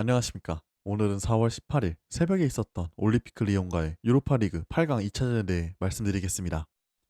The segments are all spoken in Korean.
안녕하십니까. 오늘은 4월 18일 새벽에 있었던 올림피크 리옹과의 유로파리그 8강 2차전에 대해 말씀드리겠습니다.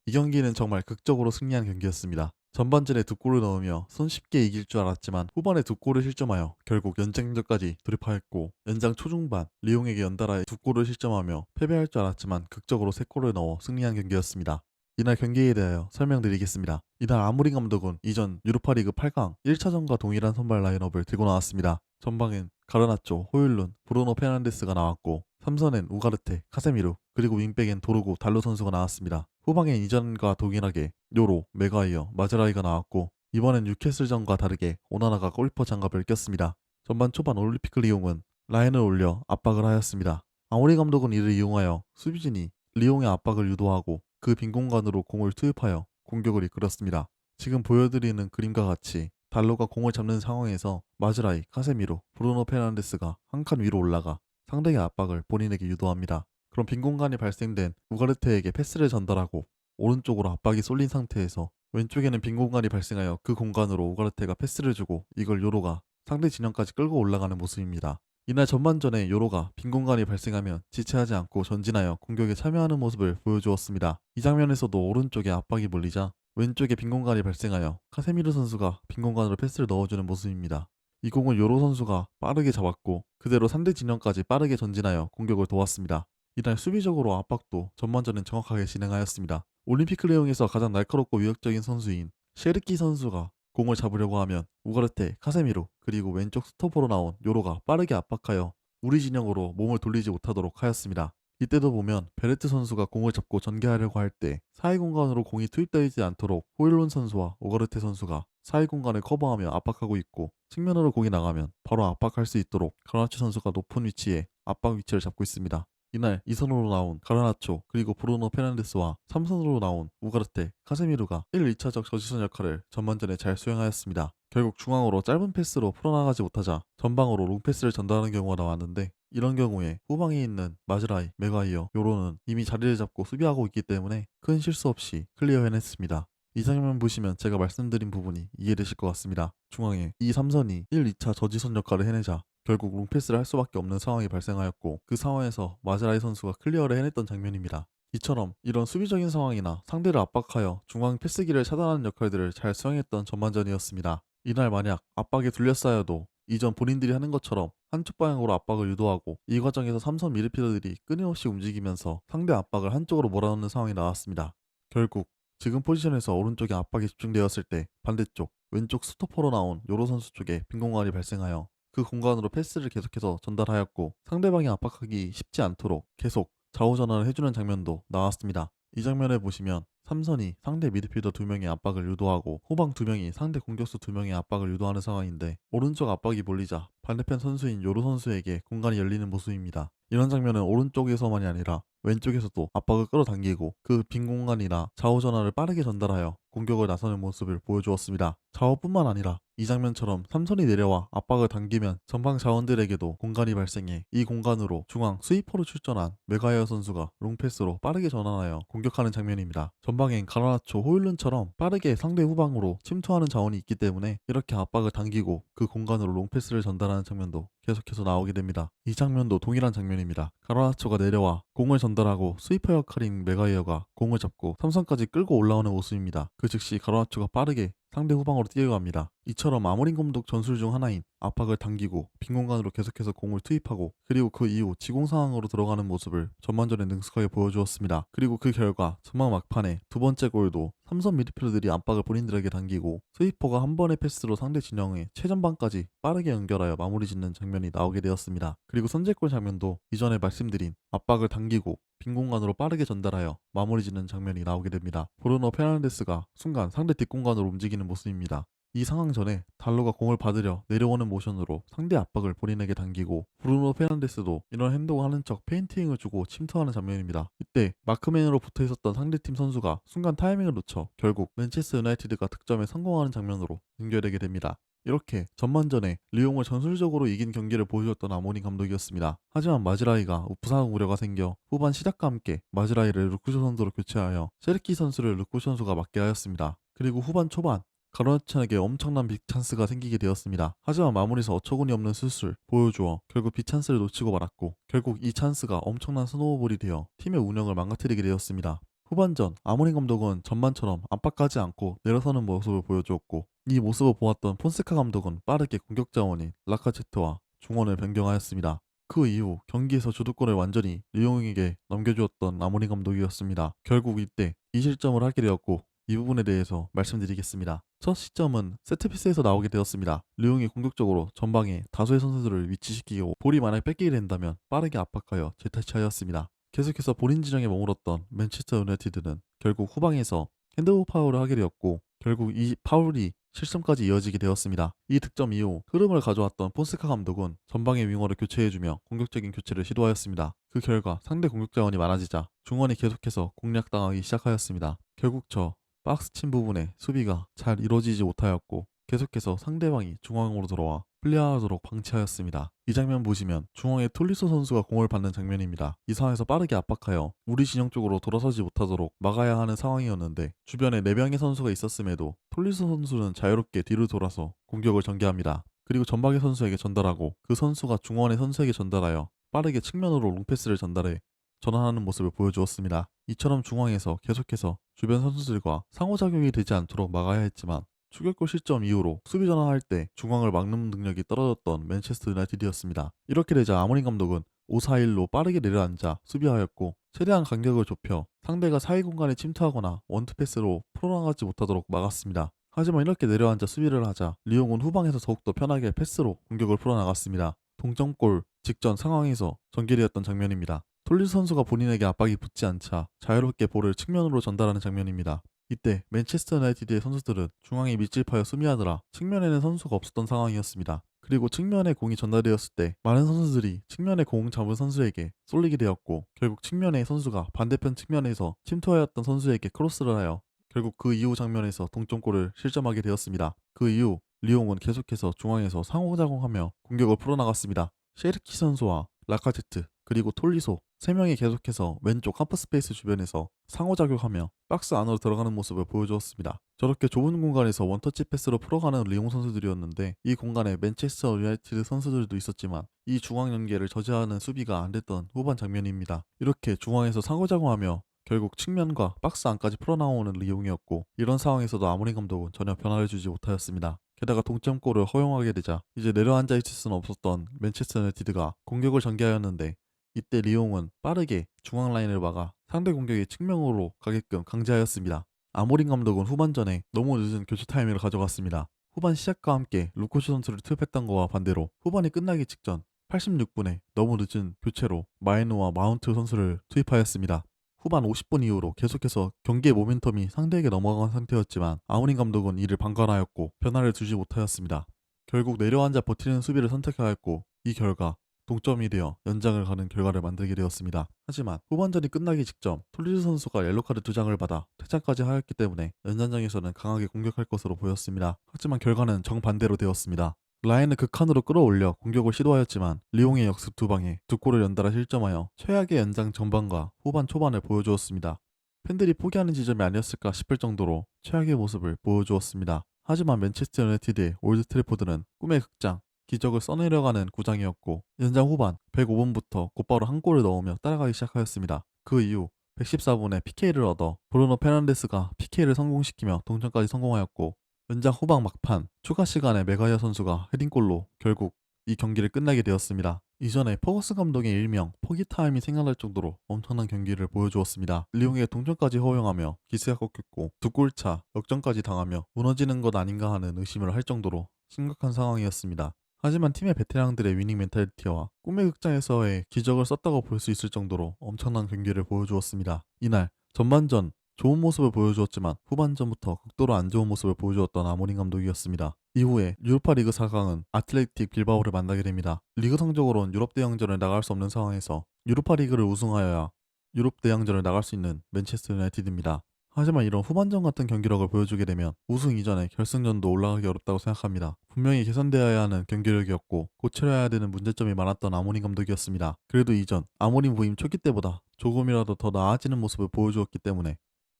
이 경기는 정말 극적으로 승리한 경기였습니다. 전반전에 두 골을 넣으며 손쉽게 이길 줄 알았지만 후반에 두 골을 실점하여 결국 연장전까지 돌입하였고 연장 초중반 리옹에게 연달아 두 골을 실점하며 패배할 줄 알았지만 극적으로 세 골을 넣어 승리한 경기였습니다. 이날 경기에 대하여 설명드리겠습니다. 이날 아무린 감독은 이전 유로파리그 8강 1차전과 동일한 선발 라인업을 들고 나왔습니다. 전방엔 가르나초, 호율룬, 브루노 페난데스가 나왔고 3선엔 우가르테, 카세미루, 그리고 윙백엔 도르고, 달로 선수가 나왔습니다. 후방엔 이전과 동일하게 요로, 메가이어, 마즈라이가 나왔고 이번엔 뉴캐슬전과 다르게 오나나가 골키퍼 장갑을 꼈습니다. 전반 초반 올림피크 리옹은 라인을 올려 압박을 하였습니다. 아모리 감독은 이를 이용하여 수비진이 리옹의 압박을 유도하고 그 빈 공간으로 공을 투입하여 공격을 이끌었습니다. 지금 보여드리는 그림과 같이 달로가 공을 잡는 상황에서 마즈라이, 카세미로, 브루노 페난데스가 한 칸 위로 올라가 상대의 압박을 본인에게 유도합니다. 그럼 빈 공간이 발생된 우가르테에게 패스를 전달하고 오른쪽으로 압박이 쏠린 상태에서 왼쪽에는 빈 공간이 발생하여 그 공간으로 우가르테가 패스를 주고 이걸 요로가 상대 진영까지 끌고 올라가는 모습입니다. 이날 전반전에 요로가 빈 공간이 발생하면 지체하지 않고 전진하여 공격에 참여하는 모습을 보여주었습니다. 이 장면에서도 오른쪽에 압박이 몰리자 왼쪽에 빈 공간이 발생하여 카세미르 선수가 빈 공간으로 패스를 넣어주는 모습입니다. 이 공을 요로 선수가 빠르게 잡았고 그대로 상대 진영까지 빠르게 전진하여 공격을 도왔습니다. 이날 수비적으로 압박도 전반전엔 정확하게 진행하였습니다. 올림피크 레옹에서 가장 날카롭고 위협적인 선수인 셰르키 선수가 공을 잡으려고 하면 우가르테, 카세미루 그리고 왼쪽 스토퍼로 나온 요로가 빠르게 압박하여 우리 진영으로 몸을 돌리지 못하도록 하였습니다. 이때도 보면 베레트 선수가 공을 잡고 전개하려고 할 때 사이 공간으로 공이 투입되지 않도록 호일론 선수와 오가르테 선수가 사이 공간을 커버하며 압박하고 있고 측면으로 공이 나가면 바로 압박할 수 있도록 가르나초 선수가 높은 위치에 압박 위치를 잡고 있습니다. 이날 2선으로 나온 가르나초 그리고 브루노 페난데스와 3선으로 나온 우가르테, 카세미루가 1, 2차적 저지선 역할을 전반전에 잘 수행하였습니다. 결국 중앙으로 짧은 패스로 풀어나가지 못하자 전방으로 롱패스를 전달하는 경우가 나왔는데 이런 경우에 후방에 있는 마즈라이, 메가이어, 요로는 이미 자리를 잡고 수비하고 있기 때문에 큰 실수 없이 클리어 해냈습니다. 이 장면 보시면 제가 말씀드린 부분이 이해되실 것 같습니다. 중앙에 이 3선이 1, 2차 저지선 역할을 해내자 결국 롱패스를 할 수밖에 없는 상황이 발생하였고 그 상황에서 마즈라이 선수가 클리어를 해냈던 장면입니다. 이처럼 이런 수비적인 상황이나 상대를 압박하여 중앙 패스기를 차단하는 역할들을 잘 수행했던 전반전이었습니다. 이날 만약 압박에 둘러싸여도 이전 본인들이 하는 것처럼 한쪽 방향으로 압박을 유도하고 이 과정에서 삼선 미드필더들이 끊임없이 움직이면서 상대 압박을 한쪽으로 몰아넣는 상황이 나왔습니다. 결국 지금 포지션에서 오른쪽에 압박이 집중되었을 때 반대쪽 왼쪽 스토퍼로 나온 요로 선수 쪽에 빈 공간이 발생하여 그 공간으로 패스를 계속해서 전달하였고 상대방이 압박하기 쉽지 않도록 계속 좌우 전환을 해주는 장면도 나왔습니다. 이 장면을 보시면 삼선이 상대 미드필더 두 명의 압박을 유도하고 후방 두 명이 상대 공격수 두 명의 압박을 유도하는 상황인데 오른쪽 압박이 몰리자 반대편 선수인 요로 선수에게 공간이 열리는 모습입니다. 이런 장면은 오른쪽에서만이 아니라 왼쪽에서도 압박을 끌어당기고 그 빈 공간이나 좌우 전환을 빠르게 전달하여 공격을 나서는 모습을 보여주었습니다. 좌우뿐만 아니라 이 장면처럼 삼선이 내려와 압박을 당기면 전방 자원들에게도 공간이 발생해 이 공간으로 중앙 스위퍼로 출전한 메가이어 선수가 롱패스로 빠르게 전환하여 공격하는 장면입니다. 전방 엔 가라나초, 호일룬처럼 빠르게 상대 후방으로 침투하는 자원이 있기 때문에 이렇게 압박을 당기고 그 공간으로 롱패스를 전달하는 장면도 계속해서 나오게 됩니다. 이 장면도 동일한 장면입니다. 가라나초가 내려와 공을 전달하고 스위퍼 역할인 메가이어가 공을 잡고 삼선까지 끌고 올라오는 모습입니다. 그 즉시 가라나초가 빠르게 상대 후방으로 뛰어갑니다. 이처럼 아모린 감독 전술 중 하나인 압박을 당기고 빈 공간으로 계속해서 공을 투입하고 그리고 그 이후 지공 상황으로 들어가는 모습을 전반전에 능숙하게 보여주었습니다. 그리고 그 결과 전방 막판에 두 번째 골도 삼선 미드필더들이 압박을 본인들에게 당기고 스위퍼가 한 번의 패스로 상대 진영의 최전방까지 빠르게 연결하여 마무리 짓는 장면이 나오게 되었습니다. 그리고 선제골 장면도 이전에 말씀드린 압박을 당기고 빈 공간으로 빠르게 전달하여 마무리 짓는 장면이 나오게 됩니다. 브루노 페난데스가 순간 상대 뒷공간으로 움직이는 모습입니다. 이 상황 전에 달로가 공을 받으려 내려오는 모션으로 상대 압박을 본인에게 당기고 브루노 페난데스도 이런 행동을 하는 척 페인팅을 주고 침투하는 장면입니다. 이때 마크맨으로 붙어 있었던 상대팀 선수가 순간 타이밍을 놓쳐 결국 맨체스터 유나이티드가 득점에 성공하는 장면으로 연결되게 됩니다. 이렇게 전반전에 리옹을 전술적으로 이긴 경기를 보여줬던 아모니 감독이었습니다. 하지만 마즈라이가 부상 우려가 생겨 후반 시작과 함께 마즈라이를 루쿠쇼 선수로 교체하여 세르키 선수를 루쿠 선수가 맡게 하였습니다. 그리고 후반 초반 가로천에게 엄청난 빅찬스가 생기게 되었습니다. 하지만 마무리에서 어처구니 없는 수술 보여주어 결국 빅찬스를 놓치고 말았고 결국 이 찬스가 엄청난 스노우볼이 되어 팀의 운영을 망가뜨리게 되었습니다. 후반전 아모린 감독은 전반처럼 압박하지 않고 내려서는 모습을 보여주었고 이 모습을 보았던 폰세카 감독은 빠르게 공격 자원인 라카제트와 중원을 변경하였습니다. 그 이후 경기에서 주도권을 완전히 리용에게 넘겨주었던 아모린 감독이었습니다. 결국 이때 이 실점을 하게 되었고 이 부분에 대해서 말씀드리겠습니다. 첫 시점은 세트피스에서 나오게 되었습니다. 류용이 공격적으로 전방에 다수의 선수들을 위치시키고 볼이 만약 뺏기게 된다면 빠르게 압박하여 재타치하였습니다. 계속해서 본인 진영에 머물렀던 맨체스터 유나이티드는 결국 후방에서 핸드오프 파울을 하게 되었고 결국 이 파울이 실점까지 이어지게 되었습니다. 이 득점 이후 흐름을 가져왔던 폰세카 감독은 전방의 윙어를 교체해주며 공격적인 교체를 시도하였습니다. 그 결과 상대 공격 자원이 많아지자 중원이 계속해서 공략당하기 시작하였습니다. 결국 저 박스 친 부분에 수비가 잘 이루어지지 못하였고 계속해서 상대방이 중앙으로 들어와 플레이하도록 방치하였습니다. 이 장면 보시면 중앙에 톨리소 선수가 공을 받는 장면입니다. 이 상황에서 빠르게 압박하여 우리 진영 쪽으로 돌아서지 못하도록 막아야 하는 상황이었는데 주변에 4명의 선수가 있었음에도 톨리소 선수는 자유롭게 뒤로 돌아서 공격을 전개합니다. 그리고 전방의 선수에게 전달하고 그 선수가 중원의 선수에게 전달하여 빠르게 측면으로 롱패스를 전달해 전환하는 모습을 보여주었습니다. 이처럼 중앙에서 계속해서 주변 선수들과 상호작용이 되지 않도록 막아야 했지만 추격골 실점 이후로 수비 전환할 때 중앙을 막는 능력이 떨어졌던 맨체스터 유나이티드였습니다. 이렇게 되자 아모린 감독은 5-4-1로 빠르게 내려앉아 수비하였고 최대한 간격을 좁혀 상대가 사이 공간에 침투하거나 원투패스로 풀어나가지 못하도록 막았습니다. 하지만 이렇게 내려앉아 수비를 하자 리옹은 후방에서 더욱더 편하게 패스로 공격을 풀어나갔습니다. 동점골 직전 상황에서 전개되었던 장면입니다. 톨리스 선수가 본인에게 압박이 붙지 않자 자유롭게 볼을 측면으로 전달하는 장면입니다. 이때 맨체스터 유나이티드의 선수들은 중앙에 밑질파여 수미하느라 측면에는 선수가 없었던 상황이었습니다. 그리고 측면에 공이 전달되었을 때 많은 선수들이 측면에 공 잡은 선수에게 쏠리게 되었고 결국 측면의 선수가 반대편 측면에서 침투하였던 선수에게 크로스를 하여 결국 그 이후 장면에서 동점골을 실점하게 되었습니다. 그 이후 리옹은 계속해서 중앙에서 상호작용하며 공격을 풀어나갔습니다. 셰르키 선수와 라카제트 그리고 톨리소 세 명이 계속해서 왼쪽 하프 스페이스 주변에서 상호작용하며 박스 안으로 들어가는 모습을 보여주었습니다. 저렇게 좁은 공간에서 원터치 패스로 풀어가는 리옹 선수들이었는데 이 공간에 맨체스터 유나이티드 선수들도 있었지만 이 중앙 연계를 저지하는 수비가 안 됐던 후반 장면입니다. 이렇게 중앙에서 상호작용하며 결국 측면과 박스 안까지 풀어나오는 리용이었고 이런 상황에서도 아모린 감독은 전혀 변화를 주지 못하였습니다. 게다가 동점골을 허용하게 되자 이제 내려앉아 있을 수는 없었던 맨체스터 유나이티드가 공격을 전개하였는데 이때 리옹은 빠르게 중앙 라인을 막아 상대 공격이 측면으로 가게끔 강제하였습니다. 아모린 감독은 후반전에 너무 늦은 교체 타이밍을 가져갔습니다. 후반 시작과 함께 루코시 선수를 투입했던 거와 반대로 후반이 끝나기 직전 86분에 너무 늦은 교체로 마이누와 마운트 선수를 투입하였습니다. 후반 50분 이후로 계속해서 경기의 모멘텀이 상대에게 넘어간 상태였지만 아우린 감독은 이를 방관하였고 변화를 주지 못하였습니다. 결국 내려앉아 버티는 수비를 선택하였고 이 결과 동점이 되어 연장을 가는 결과를 만들게 되었습니다. 하지만 후반전이 끝나기 직전 톨리스 선수가 옐로카드 두 장을 받아 퇴장까지 하였기 때문에 연장장에서는 강하게 공격할 것으로 보였습니다. 하지만 결과는 정반대로 되었습니다. 라인을 극한으로 끌어올려 공격을 시도하였지만 리옹의 역습 두 방에 두 골을 연달아 실점하여 최악의 연장 전반과 후반 초반을 보여주었습니다. 팬들이 포기하는 지점이 아니었을까 싶을 정도로 최악의 모습을 보여주었습니다. 하지만 맨체스터 유나이티드의 올드 트래포드는 꿈의 극장, 기적을 써내려가는 구장이었고 연장 후반 105분부터 곧바로 한 골을 넣으며 따라가기 시작하였습니다. 그 이후 114분에 PK를 얻어 브루노 페난데스가 PK를 성공시키며 동점까지 성공하였고 연장 후반 막판 추가 시간에 메가이어 선수가 헤딩골로 결국 이 경기를 끝나게 되었습니다. 이전에 퍼거스 감독의 일명 포기 타임이 생각날 정도로 엄청난 경기를 보여주었습니다. 리옹의 동점까지 허용하며 기세가 꺾였고 두 골차 역전까지 당하며 무너지는 것 아닌가 하는 의심을 할 정도로 심각한 상황이었습니다. 하지만 팀의 베테랑들의 위닝 멘탈리티와 꿈의 극장에서의 기적을 썼다고 볼 수 있을 정도로 엄청난 경기를 보여주었습니다. 이날 전반전 좋은 모습을 보여주었지만 후반전부터 극도로 안 좋은 모습을 보여주었던 아모린 감독이었습니다. 이후에 유로파 리그 4강은 아틀레틱 빌바오를 만나게 됩니다. 리그 성적으로는 유럽 대항전을 나갈 수 없는 상황에서 유로파 리그를 우승하여야 유럽 대항전을 나갈 수 있는 맨체스터 유나이티드입니다. 하지만 이런 후반전 같은 경기력을 보여주게 되면 우승 이전에 결승전도 올라가기 어렵다고 생각합니다. 분명히 개선되어야 하는 경기력이었고 고쳐야 되는 문제점이 많았던 아모린 감독이었습니다. 그래도 이전 아모린 부임 초기 때보다 조금이라도 더 나아지는 모습을 보여주었기 때문에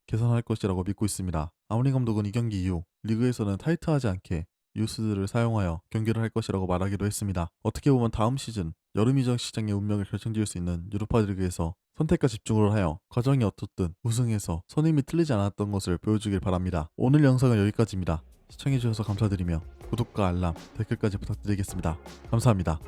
개선할 것이라고 믿고 있습니다. 아모린 감독은 이 경기 이후 리그에서는 타이트하지 않게 유스들을 사용하여 경기를 할 것이라고 말하기도 했습니다. 어떻게 보면 다음 시즌 여름 이적 시장의 운명을 결정지을 수 있는 유로파 리그에서 선택과 집중을 하여 과정이 어떻든 우승해서 선임이 틀리지 않았던 것을 보여주길 바랍니다. 오늘 영상은 여기까지입니다. 시청해주셔서 감사드리며 구독과 알람, 댓글까지 부탁드리겠습니다. 감사합니다.